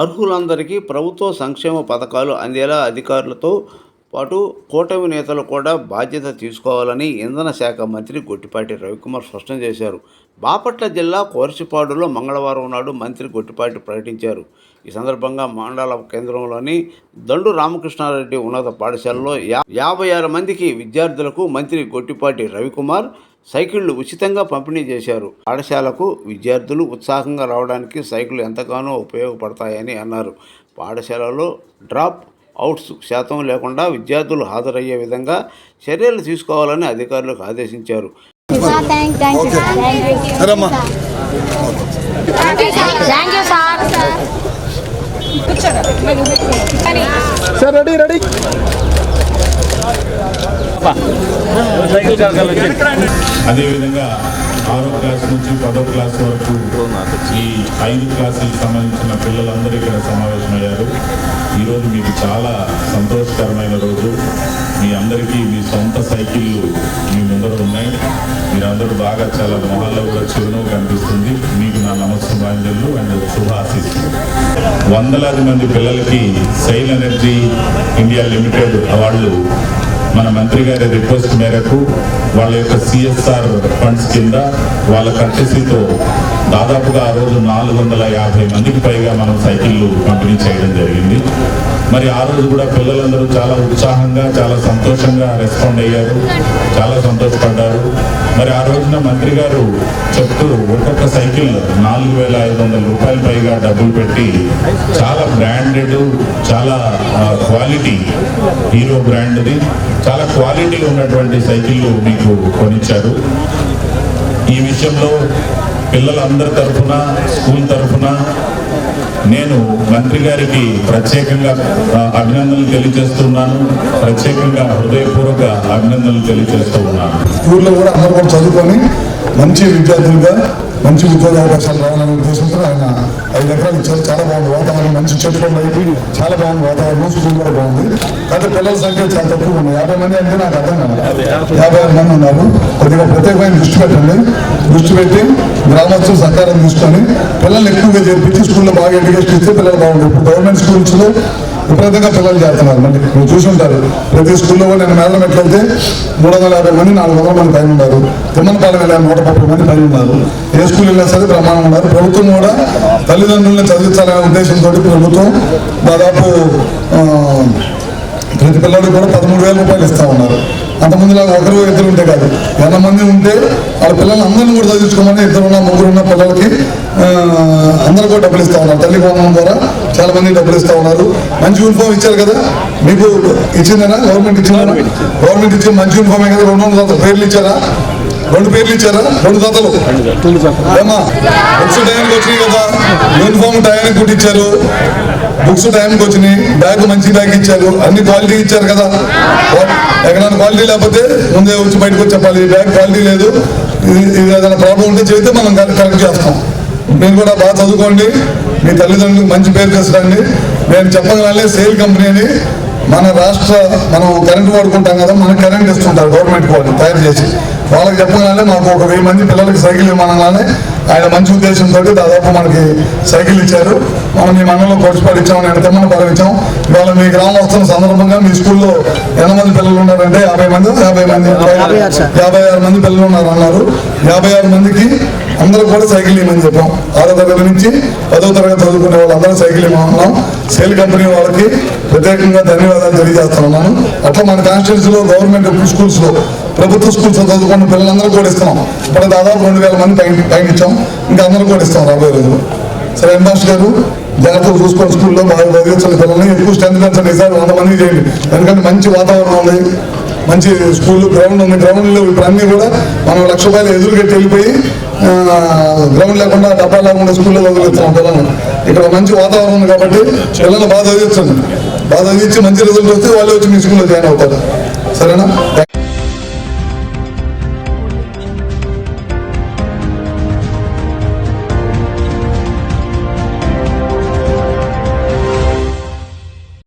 అర్హులందరికీ ప్రభుత్వ సంక్షేమ పథకాలు అందేలా అధికారులతో పాటు కూటమి నేతలు కూడా బాధ్యత తీసుకోవాలని ఇంధన శాఖ మంత్రి గొట్టిపాటి రవికుమార్ స్పష్టం చేశారు. బాపట్ల జిల్లా కోరిసిపాడులో మంగళవారం నాడు మంత్రి గొట్టిపాటి ప్రకటించారు. ఈ సందర్భంగా మండల కేంద్రంలోని దండు రామకృష్ణారెడ్డి ఉన్నత పాఠశాలలో యా యాభై ఆరు మందికి విద్యార్థులకు మంత్రి గొట్టిపాటి రవికుమార్ సైకిళ్ళు ఉచితంగా పంపిణీ చేశారు. పాఠశాలకు విద్యార్థులు ఉత్సాహంగా రావడానికి సైకిళ్ళు ఎంతగానో ఉపయోగపడతాయని అన్నారు. పాఠశాలలో డ్రాప్ అవుట్స్ శాతం లేకుండా విద్యార్థులు హాజరయ్యే విధంగా చర్యలు తీసుకోవాలని అధికారులకు ఆదేశించారు. Sir ready ready. అదేవిధంగా ఆరో క్లాస్ నుంచి పదో క్లాస్ వరకు ఈ ఐదు క్లాసులకు సంబంధించిన పిల్లలందరూ ఇక్కడ సమావేశమయ్యారు. ఈరోజు మీకు చాలా సంతోషకరమైన రోజు. మీ అందరికీ మీ సొంత సైకిళ్ళు మీ ముందర ఉన్నాయి. మీరందరూ బాగా చాలా మొహాల్లో కూడా చిరునవ్వు కనిపిస్తుంది. మీకు నా నమస్కారాంజలు అండ్ శుభ వందలాది మంది పిల్లలకి సైల్ ఎనర్జీ ఇండియా లిమిటెడ్ అవార్డులు మన మంత్రి గారి రిక్వెస్ట్ మేరకు వాళ్ళ యొక్క సిఎస్ఆర్ ఫండ్స్ కింద వాళ్ళ కర్టసీతో దాదాపుగా ఆ రోజు నాలుగు వందల యాభై మందికి పైగా మనం సైకిళ్ళు పంపిణీ చేయడం జరిగింది. మరి ఆ రోజు కూడా పిల్లలందరూ చాలా ఉత్సాహంగా చాలా సంతోషంగా రెస్పాండ్ అయ్యారు. చాలా సంతోషపడ్డారు. మరి ఆ రోజున మంత్రి గారు చెప్తూ ఒక్కొక్క సైకిల్ నాలుగు వేల ఐదు వందల రూపాయల పైగా డబ్బులు పెట్టి చాలా బ్రాండెడ్ చాలా క్వాలిటీ హీరో బ్రాండ్ది చాలా క్వాలిటీ ఉన్నటువంటి సైకిళ్ళు మీకు కొనిచ్చారు. ఈ విషయంలో పిల్లలందరి తరఫున స్కూల్ తరఫున నేను మంత్రి గారికి ప్రత్యేకంగా అభినందనలు తెలియజేస్తున్నాను. ప్రత్యేకంగా హృదయపూర్వక అభినందనలు తెలియజేస్తూ ఉన్నాను. స్కూల్లో కూడా అందరూ కూడా చదువుకొని మంచి విద్యార్థులుగా మంచి ఉద్యోగ అవకాశాలు రావాలనే ఉద్దేశంతో ఆయన ఐదు ఎకరాలు ఇచ్చారు. చాలా బాగుంది. వాతావరణం మంచి చెట్లు ఉన్నాయి. చాలా బాగుంది. వాతావరణం స్కూల్ కూడా బాగుంది. కాకపోతే పిల్లల సంఖ్య చాలా తక్కువ ఉంది. యాభై మంది అంటే నాకు అర్థం కాదు. యాభై ఆరు మంది ఉన్నారు. కొద్దిగా ప్రత్యేకమైన దృష్టి పెట్టండి. దృష్టి పెట్టి గ్రామస్తులు సహకారం తీసుకొని పిల్లల్ని ఎక్కువగా చేర్పించి స్కూల్లో బాగా ఎడ్యుకేషన్ ఇస్తే పిల్లలు బాగుంటుంది ఇప్పుడు గవర్నమెంట్ స్కూల్స్లో విపరీతంగా పిల్లలు చేస్తున్నారు మళ్ళీ మీరు చూసుంటారు. ప్రతి స్కూల్లో కూడా నేను మేడం ఎట్లయితే మూడు వందల యాభై మంది నాలుగు వందల మంది పైన ఉన్నారు. తిమ్మనపాలెం వెళ్ళాను నూట ముప్పై మంది పైన ఉన్నారు. ఏ స్కూల్ వెళ్ళినా సరే ప్రమాణం ఉన్నారు. ప్రభుత్వం కూడా తల్లిదండ్రులను చదివించాలనే ఉద్దేశంతో ప్రభుత్వం దాదాపు ప్రతి పిల్లడికి కూడా పదమూడు వేల రూపాయలు ఇస్తా ఉన్నారు. అంతమందిలాగా ఒకరు ఇద్దరు ఉంటే కాదు. ఎంత మంది ఉంటే వాళ్ళ పిల్లల్ని అందరిని కూడా చదివించుకోమని ఇద్దరు ఉన్న ముగ్గురు ఉన్న పిల్లలకి అందరూ కూడా డబ్బులు ఇస్తా ఉన్నారు. తల్లి భవనం ద్వారా చాలా మంది డబ్బులు ఇస్తా ఉన్నారు. మంచి యూనిఫామ్ ఇచ్చారు కదా? మీకు ఇచ్చిందనా? గవర్నమెంట్ ఇచ్చిందా. గవర్నమెంట్ ఇచ్చిన మంచి యూనిఫామే కదా? రెండు వందల పేర్లు ఇచ్చారా? రెండు పేర్లు ఇచ్చారా? రెండు జతలు ఏమా బుక్స్ టైంకి వచ్చినాయి కదా. యూనిఫామ్ టైంకి కుట్టించారు. బుక్స్ టైంకి వచ్చినాయి. బ్యాగ్ మంచి బ్యాగ్ ఇచ్చారు. అన్ని క్వాలిటీ ఇచ్చారు కదా. ఎక్కడైనా క్వాలిటీ లేకపోతే ముందే వచ్చి బయటకు వచ్చి చెప్పాలి. బ్యాగ్ క్వాలిటీ లేదు. ఇది ఏదైనా ప్రాబ్లం ఉంటే చేస్తే మనం కరెక్ట్ చేస్తాం. మీరు కూడా బాగా చదువుకోండి. మీ తల్లిదండ్రులకు మంచి పేరు తెచ్చండి. నేను చెప్పగలనే సేల్ కంపెనీ అని మన రాష్ట్ర మనం కరెంట్ వాడుకుంటాం కదా మనకి కరెంట్ ఇస్తుంటారు గవర్నమెంట్ వాళ్ళు తయారు చేసి. వాళ్ళకి చెప్పగానే మాకు ఒక వెయ్యి మంది పిల్లలకి సైకిల్ ఇవ్వనగానే ఆయన మంచి ఉద్దేశంతో దాదాపు మనకి సైకిల్ ఇచ్చారు. మనం మీ మండలంలో ఇచ్చాం నేను తిమ్మన పాలన ఇచ్చాం. ఇవాళ మీ గ్రామం వస్తున్న సందర్భంగా మీ స్కూల్లో ఎంతమంది పిల్లలు ఉన్నారంటే యాభై మంది యాభై మంది యాభై ఆరు మంది పిల్లలు ఉన్నారు అన్నారు యాభై ఆరు మందికి అందరూ కూడా సైకిల్ ఇవ్వమని చెప్పాం. ఆరో తరగతి నుంచి పదో తరగతి చదువుకునే వాళ్ళందరూ సైకిల్ ఇవ్వమన్నాం. సేల్ కంపెనీ వాళ్ళకి ప్రత్యేకంగా ధన్యవాదాలు తెలియజేస్తున్నాను అట్లా మన కాన్స్టిట్యూన్సీలో గవర్నమెంట్ స్కూల్స్లో ప్రభుత్వ స్కూల్స్ చదువుకున్న పిల్లలందరూ కూడా ఇస్తున్నాం. ఇప్పుడు దాదాపు రెండు వేల మంది పైన పైన ఇచ్చాం. ఇంకా అందరూ కూడా ఇస్తాం రాబోయే రోజులు సరే ఎంబాస్ గారు జాగ్రత్తలు చూసుకోండి స్కూల్లో బాగా చదివించండి పిల్లల్ని ఎక్కువ స్ట్రెంత్ పెంచండి. ఈసారి వంద మంది చేయండి. ఎందుకంటే మంచి వాతావరణం ఉంది. మంచి స్కూల్ గ్రౌండ్ ఉంది. గ్రౌండ్లో ఇప్పుడు కూడా మనం లక్ష రూపాయలు ఎదురు కట్టి వెళ్ళిపోయి గ్రౌండ్ లేకుండా డబ్బా లేకుండా స్కూల్లో చదివిస్తున్నాం పిల్లల్ని ఇక్కడ మంచి వాతావరణం ఉంది కాబట్టి పిల్లలు బాగా చదివించండి బాగా చదివించి మంచి రిజల్ట్ వస్తే వాళ్ళు వచ్చి మీ స్కూల్లో జాయిన్ అవుతారు. సరేనా?